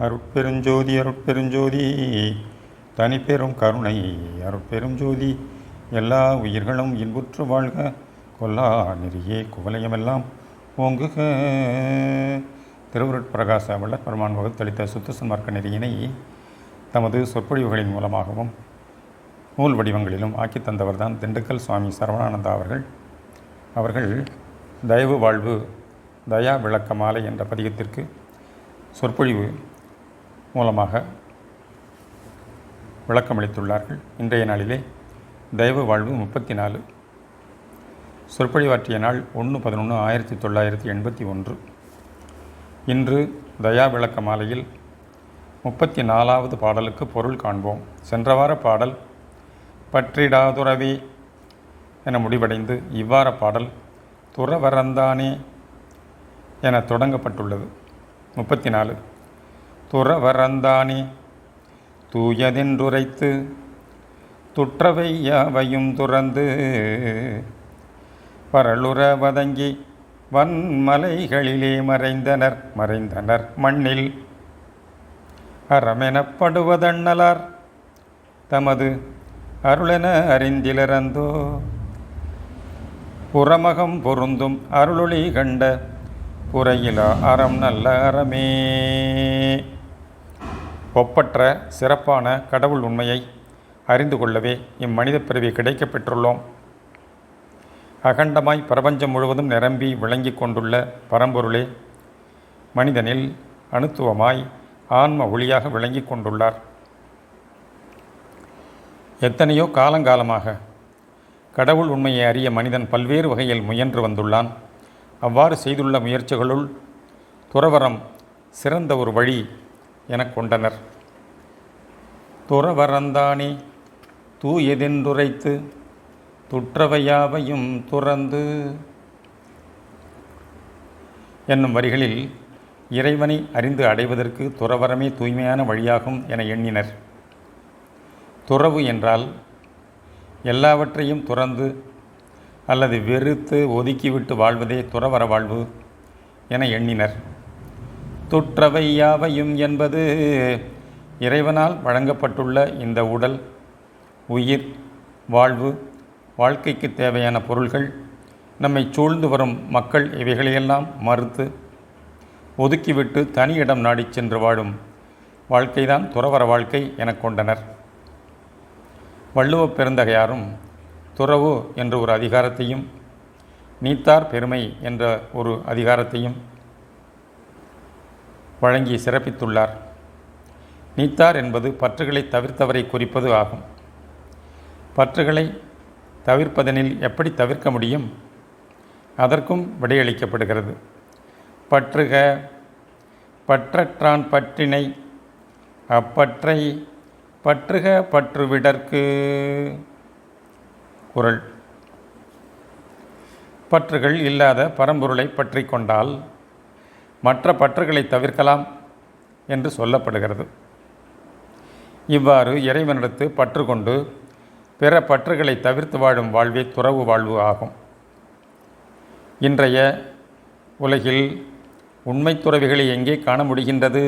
அருட்பெருஞ்சோதி அருட்பெருஞ்சோதி தனிப்பெரும் கருணை. அருட்பெருஞ்சோதி எல்லா உயிர்களும் இன்புற்று வாழ்க. கொல்லா நெறியே குவலயமெல்லாம் ஓங்குக. திருவருட்பிரகாச வள்ளற்பெருமான் வகுத்தளித்த சுத்தசன்மார்க்க நெறியினை தமது சொற்பொழிவுகளின் மூலமாகவும் நூல் வடிவங்களிலும் ஆக்கி தந்தவர்தான் திண்டுக்கல் சுவாமி சரவணானந்தா அவர்கள். அவர்கள் தயவு வாழ்வு தயா விளக்க மாலை என்ற பதிகத்திற்கு சொற்பொழிவு மூலமாக விளக்கமளித்துள்ளார்கள். இன்றைய நாளிலே தெய்வ வாழ்வு முப்பத்தி நாலு சொற்பொழிவாற்றிய நாள் ஒன்று பதினொன்று ஆயிரத்தி தொள்ளாயிரத்தி எண்பத்தி ஒன்று. இன்று தயா விளக்க மாலையில் முப்பத்தி நாலாவது பாடலுக்கு பொருள் காண்போம். சென்ற வார பாடல் பற்றிடாதுறவி என முடிவடைந்து இவ்வார பாடல் துறவரந்தானே என தொடங்கப்பட்டுள்ளது. முப்பத்தி நாலு துறவரந்தானே தூயதென்றுரைத்து துற்றவை யாவையும் துறந்து பரளுற வதங்கி வன்மலைகளிலே மறைந்தனர் மறைந்தனர் மண்ணில். அறமெனப்படுவதண்ணலார் தமது அருளென அறிந்திலரந்தோ? புறமகம் பொருந்தும் அருளொளி கண்ட புறையிலா அறம் நல்ல அறமே? ஒப்பற்ற சிறப்பான கடவுள் உண்மையை அறிந்து கொள்ளவே இம்மனித பிறவி கிடைக்கப் பெற்றுள்ளோம். அகண்டமாய் பிரபஞ்சம் முழுவதும் நிரம்பி விளங்கிக் கொண்டுள்ள பரம்பொருளே மனிதனில் அணுத்துவமாய் ஆன்ம ஒளியாக விளங்கிக் கொண்டுள்ளார். எத்தனையோ காலங்காலமாக கடவுள் உண்மையை அறிய மனிதன் பல்வேறு வகையில் முயன்று வந்துள்ளான். அவ்வாறு செய்துள்ள முயற்சிகளுள் துறவரம் சிறந்த ஒரு வழி எனக் கொண்டனர். துறவரந்தானே தூயதென்றுரைத்து துற்றவையாவையும் துறந்து என்னும் வரிகளில் இறைவனை அறிந்து அடைவதற்கு துறவரமே தூய்மையான வழியாகும் என எண்ணினர். துறவு என்றால் எல்லாவற்றையும் துறந்து அல்லது வெறுத்து ஒதுக்கிவிட்டு வாழ்வதே துறவர வாழ்வு என எண்ணினர். துற்றவை யாவையும் என்பது இறைவனால் வழங்கப்பட்டுள்ள இந்த உடல் உயிர் வாழ்வு வாழ்க்கைக்கு தேவையான பொருள்கள் நம்மை சூழ்ந்து வரும் மக்கள் இவைகளையெல்லாம் மறுத்து ஒதுக்கிவிட்டு தனி இடம் நாடிச் சென்று வாழும் வாழ்க்கைதான் துறவர வாழ்க்கை என கொண்டனர். வள்ளுவப் பெருந்தகையாரும் துறவு என்ற ஒரு அதிகாரத்தையும் நீத்தார் பெருமை என்ற ஒரு அதிகாரத்தையும் வழங்கி சிறப்பித்துள்ளார். நீத்தார் என்பது பற்றுகளை தவிர்த்தவரை குறிப்பது ஆகும். பற்றுகளை தவிர்ப்பதனில் எப்படி தவிர்க்க முடியும்? அதற்கும் விடையளிக்கப்படுகிறது. பற்றுக பற்றற்றான் பற்றினை அப்பற்றை பற்றுக பற்றுவிடற்கு. குரல். பற்றுகள் இல்லாத பரம்பொருளை பற்றி கொண்டால் மற்ற பற்றுகளை தவிர்க்கலாம் என்று சொல்லப்படுகிறது. இவ்வாறு இறைவனிடத்து பற்று கொண்டு பிற பற்றுகளை தவிர்த்து வாழும் வாழ்வே துறவு வாழ்வு ஆகும். இன்றைய உலகில் உண்மை துறவிகளை எங்கே காண முடிகின்றது?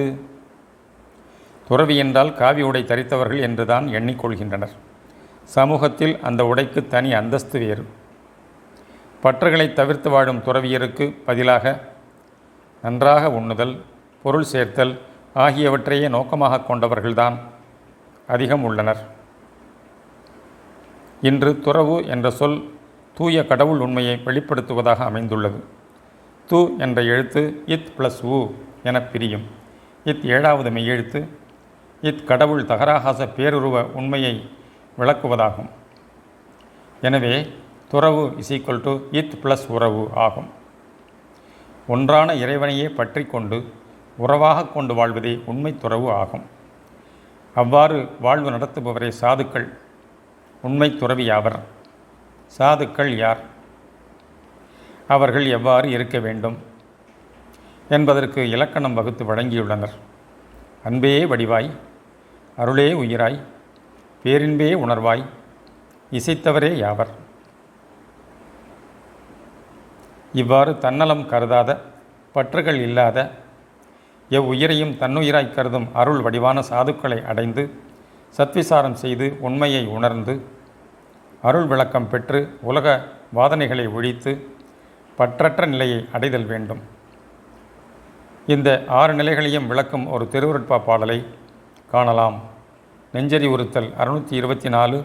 துறவி என்றால் காவி உடை தரித்தவர்கள் என்றுதான் எண்ணிக்கொள்கின்றனர். சமூகத்தில் அந்த உடைக்கு தனி அந்தஸ்து வேறு. பற்றுகளை தவிர்த்து வாழும் துறவியருக்கு பதிலாக நன்றாக உண்ணுதல் பொருள் சேர்த்தல் ஆகியவற்றையே நோக்கமாக கொண்டவர்கள்தான் அதிகம் உள்ளனர். இன்று துறவு என்ற சொல் தூய கடவுள் உண்மையை வெளிப்படுத்துவதாக அமைந்துள்ளது. து என்ற எழுத்து இத் ப்ளஸ் உ என பிரியும். இத் ஏழாவது மெய்யெழுத்து இத் கடவுள் தகராகாச பேருருவ உண்மையை விளக்குவதாகும். எனவே துறவு இஸ் ஈக்குவல் டு இத் ப்ளஸ் உறவு ஆகும். ஒன்றான இறைவனையே பற்றி கொண்டு உறவாக கொண்டு வாழ்வதே உண்மை துறவு ஆகும். அவ்வாறு வாழ்வு நடத்துபவரே சாதுக்கள் உண்மை துறவியாவர் சாதுக்கள் யார்? அவர்கள் எவ்வாறு இருக்க வேண்டும் என்பதற்கு இலக்கணம் வகுத்து வழங்கியுள்ளனர். அன்பே வடிவாய் அருளே உயிராய் பேரின்பே உணர்வாய் இசைத்தவரே யாவர்? இவ்வாறு தன்னலம் கருதாத பற்றுகள் இல்லாத எவ்வுயிரையும் தன்னுயிராய் கருதும் அருள் வடிவான சாதுக்களை அடைந்து சத்விசாரம் செய்து உண்மையை உணர்ந்து அருள் விளக்கம் பெற்று உலக வாதனைகளை ஒழித்து பற்றற்ற நிலையை அடைதல் வேண்டும். இந்த ஆறு நிலைகளையும் விளக்கும் ஒரு திருவருட்பா பாடலை காணலாம். நெஞ்சரி உறுத்தல் அறுநூற்றி இருபத்தி நாலு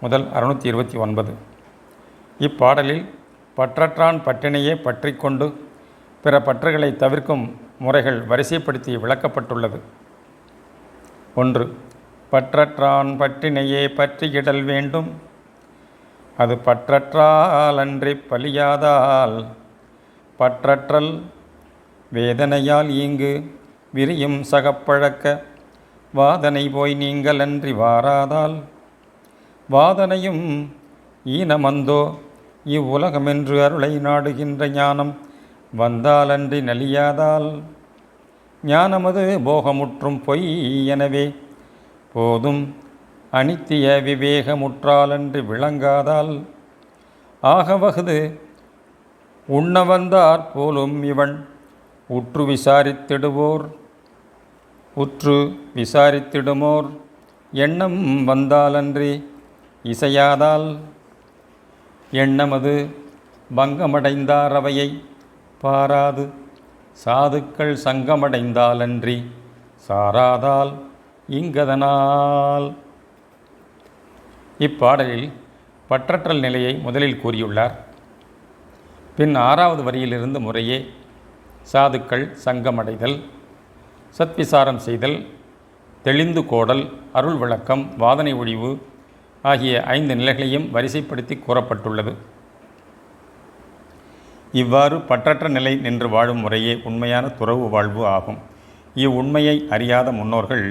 முதல் அறுநூற்றி இருபத்தி ஒன்பது. இப்பாடலில் பற்றற்றான் பற்றினையே பற்றி கொண்டு பிற பற்றுகளை தவிர்க்கும் முறைகள் வரிசைப்படுத்தி விளக்கப்பட்டுள்ளது. ஒன்று பற்றற்றான் பட்டினையே பற்றியிடல் வேண்டும். அது பற்றற்றால் அன்றி பலியாதால் பற்றற்றல் வேதனையால் இங்கு விரியும் சகப்பழக்க வாதனை போய் நீங்கள் அன்றி வாராதால் வாதனையும் ஈனமந்தோ இவ்வுலகமென்று அருளை நாடுகின்ற ஞானம் வந்தாலன்றி நலியாதால். ஞானமது போகமுற்றும் பொய் எனவே போதும் அனித்திய விவேகமுற்றாலன்றி விளங்காதால். ஆகவகுது உண்ண வந்தார் போலும் இவன் உற்று விசாரித்திடுவோர் உற்று விசாரித்திடுமோர். எண்ணம் வந்தாலன்றி இசையாதால். எண்ணமது பங்கமடைந்தாரவையை பாராது. சாதுக்கள் சங்கமடைந்தாலன்றி சாராதால் இங்கதனால். இப்பாடலில் பற்றற்றல் நிலையை முதலில் கூறியுள்ளார். பின் ஆறாவது வரியிலிருந்து முறையே சாதுக்கள் சங்கமடைதல் சத்விசாரம் செய்தல் தெளிந்து கோடல் அருள் விளக்கம் வாதனை ஒழிவு ஆகிய ஐந்து நிலைகளையும் வரிசைப்படுத்தி கூறப்பட்டுள்ளது. இவ்வாறு பற்றற்ற நிலை நின்று வாழும் முறையே உண்மையான துறவு வாழ்வு ஆகும். இவ்வுண்மையை அறியாத முன்னோர்கள்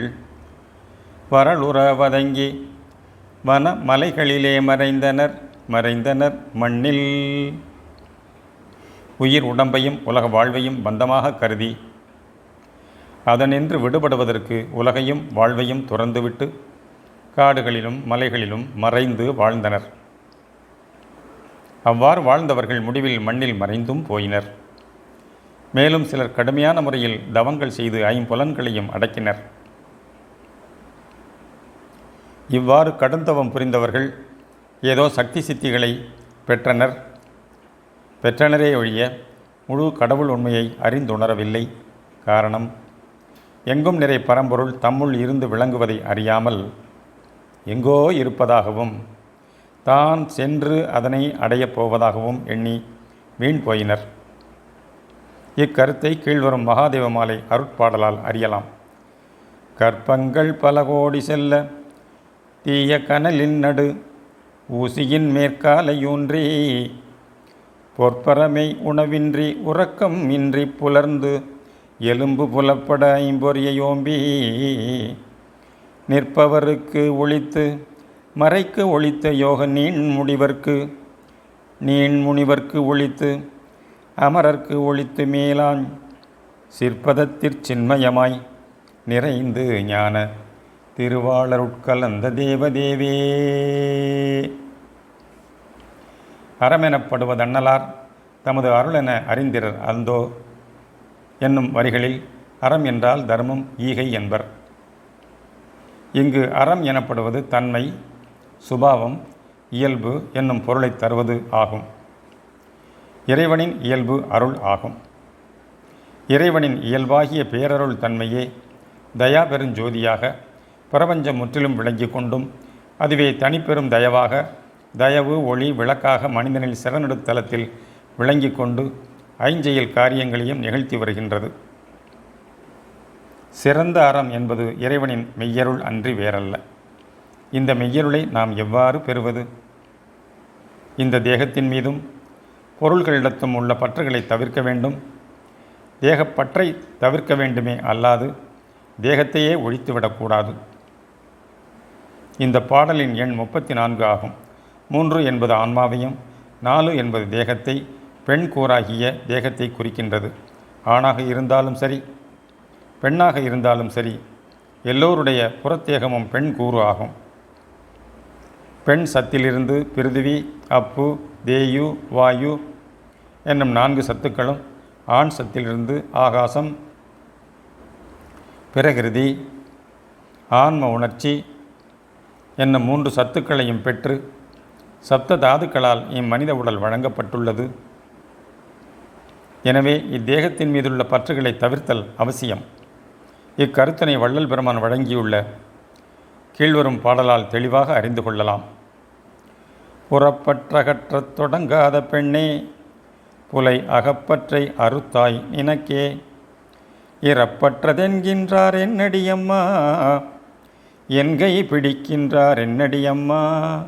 வரலுற வதங்கி வன மலைகளிலே மறைந்தனர் மறைந்தனர் மண்ணில். உயிர் உடம்பையும் உலக வாழ்வையும் பந்தமாக கருதி அதனின்று விடுபடுவதற்கு உலகையும் வாழ்வையும் துறந்துவிட்டு காடுகளிலும் மலைகளிலும் மறைந்து வாழ்ந்தனர். அவ்வாறு வாழ்ந்தவர்கள் முடிவில் மண்ணில் மறைந்தும் போயினர். மேலும் சிலர் கடுமையான முறையில் தவங்கள் செய்து ஐம்புலன்களையும் அடக்கினர். இவ்வாறு கடுந்தவம் புரிந்தவர்கள் ஏதோ சக்தி சித்திகளை பெற்றனர். பெற்றனரே ஒழிய முழு கடவுள் உண்மையை அறிந்துணரவில்லை. காரணம் எங்கும் நிறை பரம்பொருள் தம்முள் இருந்து விளங்குவதை அறியாமல் எங்கோ இருப்பதாகவும் தான் சென்று அதனை அடையப் போவதாகவும் எண்ணி வீண் போயினர். இக்கருத்தை கீழ்வரும் மகாதேவ மாலை அருட்பாடலால் அறியலாம். கற்பங்கள் பல கோடி செல்ல தீய கனலின் நடு ஊசியின் மேற்காலையூன்றி பொற்பரமை உணவின்றி உறக்கம் இன்றி புலர்ந்து எலும்பு புலப்பட ஐம்பொறியோம்பி நிற்பவருக்கு ஒழித்து மறைக்கு ஒழித்த யோக நீண் முடிவர்க்கு நீண் முனிவர்க்கு ஒழித்து அமரர்க்கு ஒழித்து மேலான் சிற்பதத்திற்சின்மயமாய் நிறைந்து ஞான திருவாளருட்கலந்த தேவதேவே. அறமெனப்படுவதன்னலார் தமது அருளென அறிந்திரர் அந்தோ என்னும் வரிகளில் அறம் என்றால் தர்மம் ஈகை என்பர். இங்கு அறம் எனப்படுவது தன்மை சுபாவம் இயல்பு என்னும் பொருளை தருவது ஆகும். இறைவனின் இயல்பு அருள் ஆகும். இறைவனின் இயல்பாகிய பேரருள் தன்மையே தயா பெருஞ்சோதியாக பிரபஞ்சம் முற்றிலும் விளங்கி கொண்டும் அதுவே தனிப்பெரும் தயவாக தயவு ஒளி விளக்காக மனிதனின் சிறநெடுத்தலத்தில் விளங்கி கொண்டு ஐஞ்செயல் காரியங்களையும் நிகழ்த்தி வருகின்றது. சிறந்த அறம் என்பது இறைவனின் மெய்யருள் அன்றி வேறல்ல. இந்த மெய்யருளை நாம் எவ்வாறு பெறுவது? இந்த தேகத்தின் மீதும் பொருள்களிடத்தும் உள்ள பற்றுகளை தவிர்க்க வேண்டும். தேகப்பற்றை தவிர்க்க வேண்டுமே அல்லாது தேகத்தையே ஒழித்துவிடக்கூடாது இந்த பாடலின் எண் முப்பத்தி நான்கு ஆகும். மூன்று என்பது ஆன்மாவையும் நாலு என்பது தேகத்தை பெண் கூறாகிய தேகத்தை குறிக்கின்றது. ஆணாக இருந்தாலும் சரி பெண்ணாக இருந்தாலும் சரி எல்லோருடைய புறத்தேகமும் பெண் கூறு ஆகும். பெண் சத்திலிருந்து பிருதிவி அப்பு தேயு வாயு என்னும் நான்கு சத்துக்களும் ஆண் சத்திலிருந்து ஆகாசம் பிரகிருதி ஆன்ம உணர்ச்சி என்னும் மூன்று சத்துக்களையும் பெற்று சப்த தாதுக்களால் இம்மனித உடல் வழங்கப்பட்டுள்ளது. எனவே இத்தேகத்தின் மீதுள்ள பற்றுகளை தவிர்த்தல் அவசியம். இக்கருத்தனை வள்ளல் பெருமான் வழங்கியுள்ள கீழ்வரும் பாடலால் தெளிவாக அறிந்து கொள்ளலாம். புறப்பற்றகற்றத் தொடங்காத பெண்ணே புலை அகப்பற்றை அறுத்தாய் நினக்கே. இறப்பற்றதென்கின்றார் என்னடியம்மா என்கை பிடிக்கின்றார் என்னடியம்மா.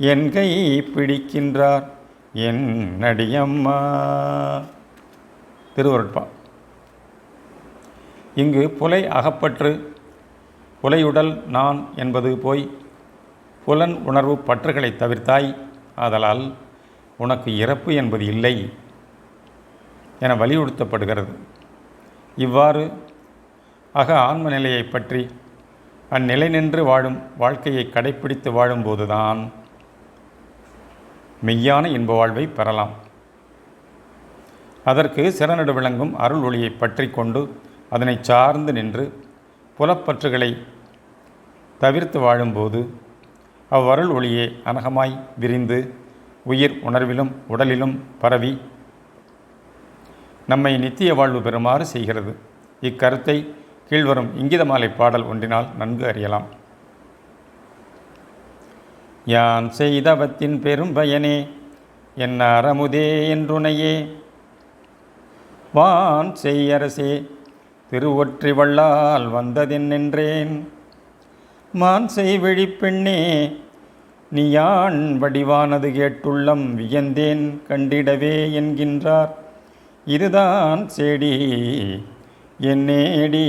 என்கை பிடிக்கின்றார் என்னடியம்மா. திருவருட்பா. இங்கு புலை அகப்பற்று புலையுடல் நான் என்பது போய் புலன் உணர்வு பற்றுகளை தவிர்த்தாய் ஆதலால் உனக்கு இறப்பு என்பது இல்லை என வலியுறுத்தப்படுகிறது. இவ்வாறு அக ஆன்ம நிலையை பற்றி அந்நிலை நின்று வாழும் வாழ்க்கையை கடைப்பிடித்து வாழும்போதுதான் மெய்யான இன்ப வாழ்வை பெறலாம். அதற்கு சிறநடு விளங்கும் அருள் ஒளியை பற்றி கொண்டு அதனை சார்ந்து நின்று புலப்பற்றுகளை தவிர்த்து வாழும்போது அவ்வருள் ஒளியே அனகமாய் விரிந்து உயிர் உணர்விலும் உடலிலும் பரவி நம்மை நித்திய வாழ்வு பெறுமாறு செய்கிறது. இக்கருத்தை கீழ்வரும் இங்கிதமாலை பாடல் ஒன்றினால் நன்கு அறியலாம். யான் செய்தவத்தின் பெரும் பயனே என் அறமுதே என்றுனையே. வான் செய்யரசே திருவொற்றி வள்ளால் வந்ததென்னென்றேன் மான் செய் விழிப்பெண்ணே நீயான் வடிவானது கேட்டுள்ளம் வியந்தேன் கண்டிடவே என்கின்றார். இதுதான் செடி என்னேடி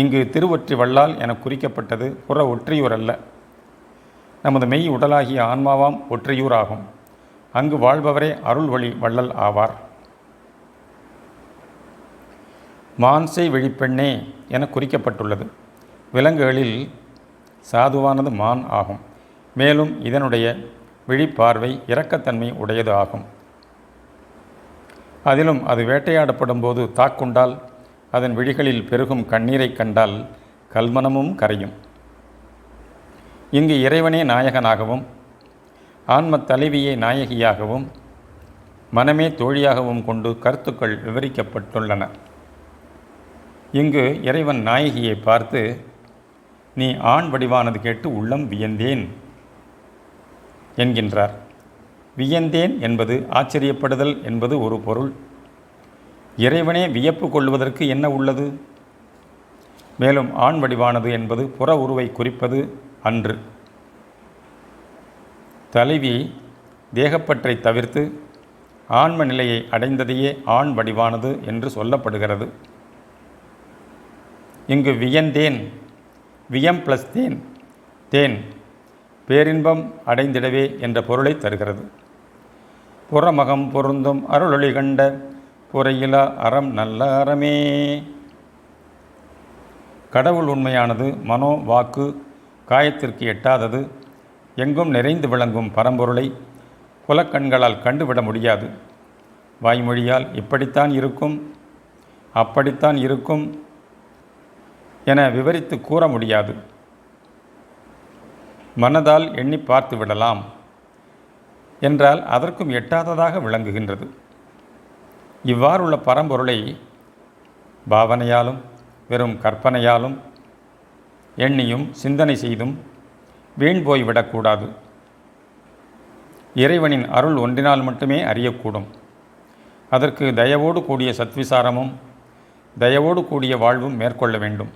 இங்கு திருவொற்றி வள்ளால் என குறிக்கப்பட்டது புற ஒற்றியூர் அல்ல. நமது மெய் உடலாகிய ஆன்மாவாம் ஒற்றியூர் ஆகும் அங்கு வாழ்பவரே அருள்வழி வள்ளல் ஆவார். மான்சை விழிப்பெண்ணே என குறிக்கப்பட்டுள்ளது. விலங்குகளில் சாதுவானது மான் ஆகும். மேலும் இதனுடைய விழிப்பார்வை இரக்கத்தன்மை உடையது ஆகும். அதிலும் அது வேட்டையாடப்படும் போது தாக்குண்டால் அதன் விழிகளில் பெருகும் கண்ணீரை கண்டால் கல்மனமும் கரையும். இங்கு இறைவனே நாயகனாகவும் ஆன்ம தலைவியே நாயகியாகவும் மனமே தோழியாகவும் கொண்டு கருத்துக்கள் விவரிக்கப்பட்டுள்ளன. இங்கு இறைவன் நாயகியை பார்த்து நீ ஆண் வடிவானது கேட்டு உள்ளம் வியந்தேன் என்கின்றார். வியந்தேன் என்பது ஆச்சரியப்படுதல் என்பது ஒரு பொருள். இறைவனே வியப்பு கொள்வதற்கு என்ன உள்ளது? மேலும் ஆண் வடிவானது என்பது புற உருவை குறிப்பது அன்று. தலைவி தேகப்பற்றை தவிர்த்து ஆன்ம நிலையை அடைந்ததையே ஆண் வடிவானது என்று சொல்லப்படுகிறது. இங்கு வியந்தேன் வியம் ப்ளஸ் தேன் தேன் பேரின்பம் அடைந்திடவே என்ற பொருளை தருகிறது. புறமகம் பொருந்தும் அருளொளி கண்ட புறையிலா அறம் நல்ல அறமே. கடவுள் உண்மையானது மனோ வாக்கு காயத்திற்கு எட்டாதது. எங்கும் நிறைந்து விளங்கும் பரம்பொருளை புலக்கண்களால் கண்டுவிட முடியாது. வாய்மொழியால் இப்படித்தான் இருக்கும் அப்படித்தான் இருக்கும் என விவரித்து கூற முடியாது. மனதால் எண்ணி பார்த்து விடலாம் என்றால் அதற்கும் எட்டாததாக விளங்குகின்றது. இவ்வாறுள்ள பரம்பொருளை பாவனையாலும் வெறும் கற்பனையாலும் எண்ணியும் சிந்தனை செய்தும் வீண் போய்விடக்கூடாது இறைவனின் அருள் ஒன்றினால் மட்டுமே அறியக்கூடும். அதற்கு தயவோடு கூடிய சத்விசாரமும் தயவோடு கூடிய வாழ்வும் மேற்கொள்ள வேண்டும்.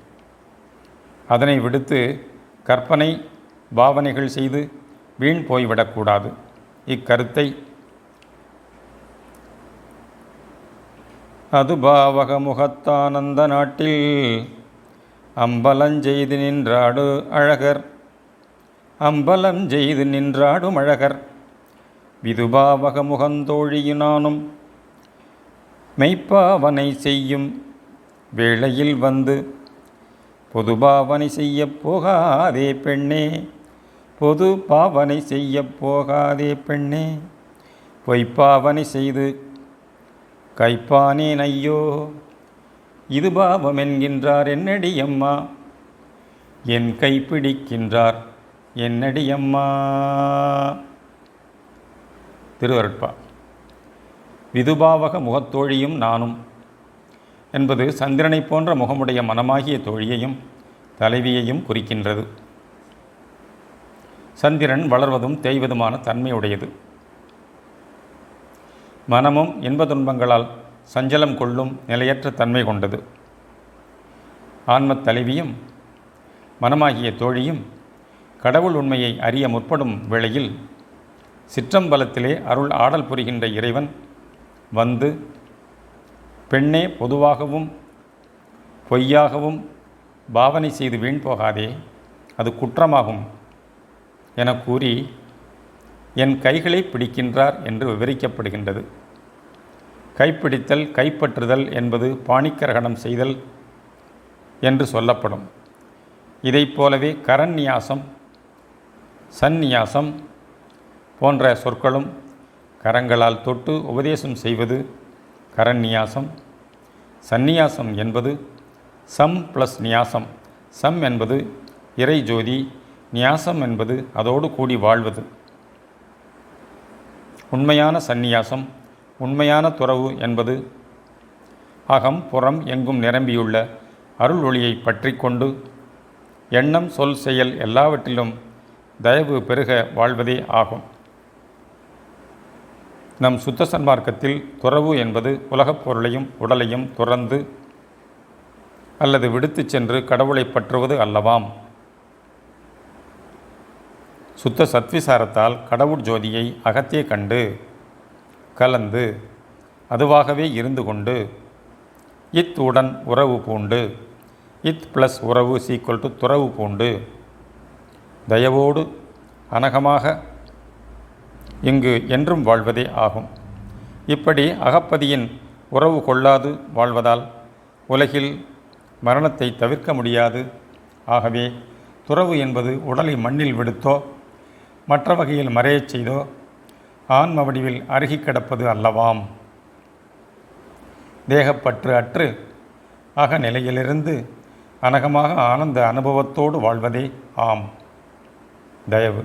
அதனை விடுத்து கற்பனை பாவனைகள் செய்து வீண் போய்விடக்கூடாது. இக்கருத்தை அது பாவக முகத்தானந்த நாட்டில் அம்பலஞ்செய்து நின்றாடு அழகர். அம்பலம் செய்து நின்றாடும் அழகர். விதுபாவக முகந்தோழியினானும் மெய்ப்பாவனை செய்யும் வேளையில் வந்து பொது பாவனை செய்ய போகாதே பெண்ணே. பொது பாவனை செய்ய போகாதே பெண்ணே. பொய்ப்பாவனை செய்து கைப்பானேன் ஐயோ. இது பாவம் என்கின்றார் என்னடி அம்மா. என் கைப்பிடிக்கின்றார் என்னடி அம்மா. திருவருட்பா. விதுபாவக முகத்தோழியும் நானும் என்பது சந்திரனைப் போன்ற முகமுடைய மனமாகிய தோழியையும் தலைவியையும் குறிக்கின்றது. சந்திரன் வளர்வதும் தேய்வதுமான தன்மையுடையது. மனமும் இன்ப துன்பங்களால் சஞ்சலம் கொள்ளும் நிலையற்ற தன்மை கொண்டது. ஆன்மத் தலைவியும் மனமாகிய தோழியும் கடவுள் உண்மையை அறிய முற்படும் வேளையில் சிற்றம்பலத்திலே அருள் ஆடல் புரிகின்ற இறைவன் வந்து பெண்ணே பொதுவாகவும் பொய்யாகவும் பாவனை செய்து வீண் போகாதே அது குற்றமாகும் என கூறி என் கைகளை பிடிக்கின்றார் என்று விவரிக்கப்படுகின்றது. கைப்பிடித்தல் கைப்பற்றுதல் என்பது பாணிக்கிரகணம் செய்தல் என்று சொல்லப்படும். இதைப் போலவே கரந்நியாசம் சந்நியாசம் போன்ற சொற்களும் கரங்களால் தொட்டு உபதேசம் செய்வது கரநியாசம் சந்நியாசம் என்பது சம் ப்ளஸ் நியாசம். சம் என்பது இறை ஜோதி நியாசம் என்பது அதோடு கூடி வாழ்வது. உண்மையான சந்நியாசம் உண்மையான துறவு என்பது அகம் புறம் எங்கும் நிரம்பியுள்ள அருள் ஒளியை பற்றி கொண்டு எண்ணம் சொல் செயல் எல்லாவற்றிலும் தயவு பெருக வாழ்வதே ஆகும். நம் சுத்த சன்மார்க்கத்தில் துறவு என்பது உலகப் பொருளையும் உடலையும் துறந்து அல்லது விடுத்து சென்று கடவுளை பற்றுவது அல்லவாம். சுத்த சத்விசாரத்தால் கடவுள் ஜோதியை அகத்தே கண்டு கலந்து அதுவாகவே இருந்து கொண்டு இத் உடன் உறவு பூண்டு இத் ப்ளஸ் உறவு சீக்குவல் டு துறவு பூண்டு தயவோடு அனகமாக இங்கு என்றும் வாழ்வதே ஆகும். இப்படி அகப்பதியின் உறவு கொள்ளாது வாழ்வதால் உலகில் மரணத்தை தவிர்க்க முடியாது. ஆகவே துறவு என்பது உடலை மண்ணில் விடுத்தோ மற்ற வகையில் மறையச் செய்தோ ஆன்ம வடிவில் அருகி கிடப்பது அல்லவாம். தேகப்பற்று அற்று அகநிலையிலிருந்து அனகமாக ஆனந்த அனுபவத்தோடு வாழ்வதே ஆம். தயவு.